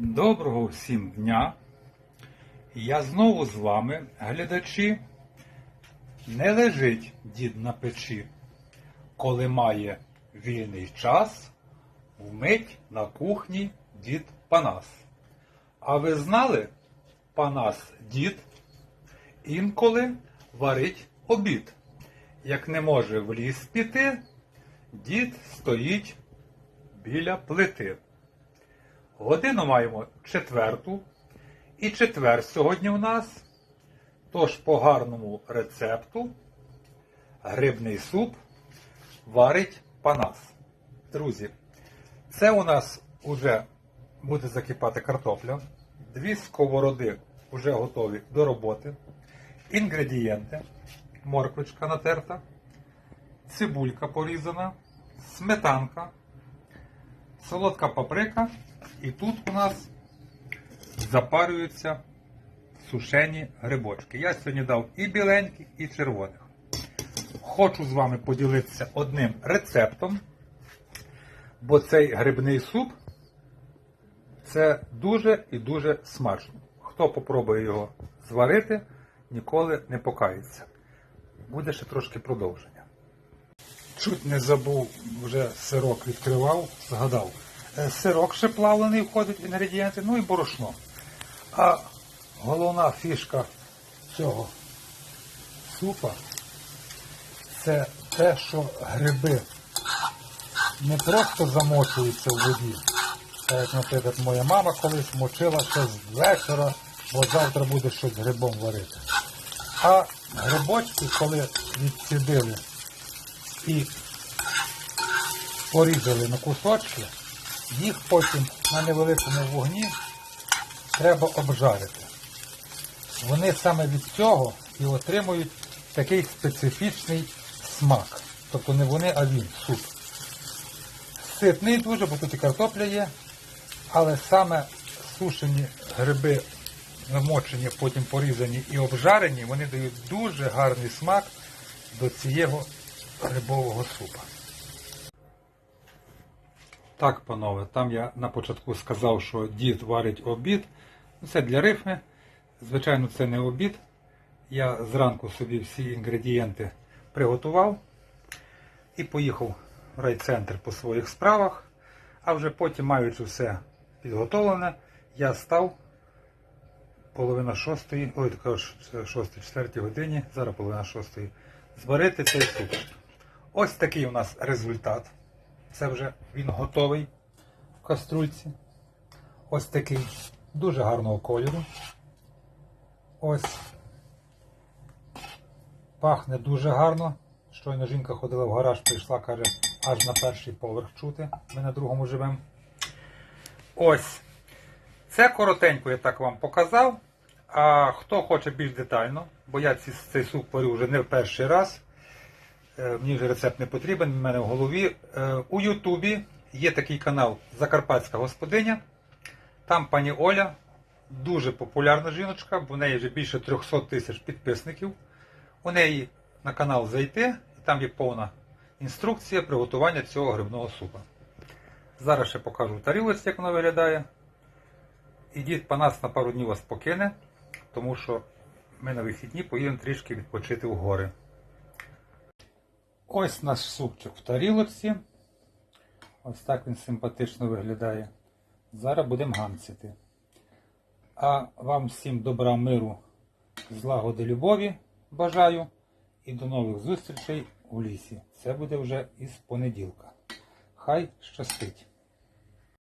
Доброго всім дня! Я знову з вами, глядачі. Не лежить дід на печі, коли має вільний час, вмить на кухні дід Панас. А ви знали, Панас дід інколи варить обід. Як не може в ліс піти, дід стоїть біля плити. Годину маємо четверту. І четвер сьогодні у нас. Тож по гарному рецепту грибний суп варить панас. Друзі, це у нас вже буде закипати картопля. Дві сковороди вже готові до роботи. Інгредієнти. Морквочка натерта, цибулька порізана, сметанка, солодка паприка. І тут у нас запарюються сушені грибочки. Я сьогодні дав і біленьких, і червоних. Хочу з вами поділитися одним рецептом, бо цей грибний суп це дуже і дуже смачно. Хто попробує його зварити, ніколи не покається. Буде ще трошки продовження. Чуть не забув, вже сирок відкривав, згадав. Е, Сирок ще плавлений входить інгредієнти, ну і борошно. А головна фішка цього супа це те, що гриби не просто замочуються в воді, так як, наприклад, моя мама колись мочила ще з вечора, бо завтра буде щось грибом варити. А грибочки, коли відсідили і порізали на кусочки, їх потім на невеликому вогні треба обжарити. Вони саме від цього і отримують такий специфічний смак. Тобто не вони, а він, суп. Ситний дуже, бо тут і картопля є, але саме сушені гриби, намочені, потім порізані і обжарені, вони дають дуже гарний смак до цього грибового супа. Так, панове, там я на початку сказав, що дід варить обід. Ну, Це для рифми. Звичайно, це не обід. Я зранку собі всі інгредієнти приготував і поїхав в райцентр по своїх справах. А вже потім, маючи все підготовлене, я став половина шостої, ой, така ж шостої, четвертій годині, зараз половина шостої, зварити цей суп. Ось такий у нас результат. Це вже він готовий в каструльці. Ось такий дуже гарного кольору. Ось. Пахне дуже гарно. Щойно жінка ходила в гараж, прийшла, каже, аж на перший поверх чути. Ми на другому живемо. Ось. Це коротенько я так вам показав. А хто хоче більш детально, бо я цей суп варю вже не в перший раз. Е, Мені вже рецепт не потрібен, в мене в голові. Е, У Ютубі є такий канал Закарпатська господиня. Там пані Оля, дуже популярна жіночка, бо в неї вже більше 300 тисяч підписників. У неї на канал зайти, і там є повна інструкція приготування цього грибного супа. Зараз ще покажу в тарілочці, як воно виглядає. І дід Панас на пару днів вас покине, тому що ми на вихідні поїдемо трішки відпочити в гори. Ось наш супчик в тарілочці. Ось так він симпатично виглядає. Зараз будемо гамцяти. А вам всім добра, миру, злагоди, любові бажаю. І до нових зустрічей у лісі. Це буде вже із понеділка. Хай щастить!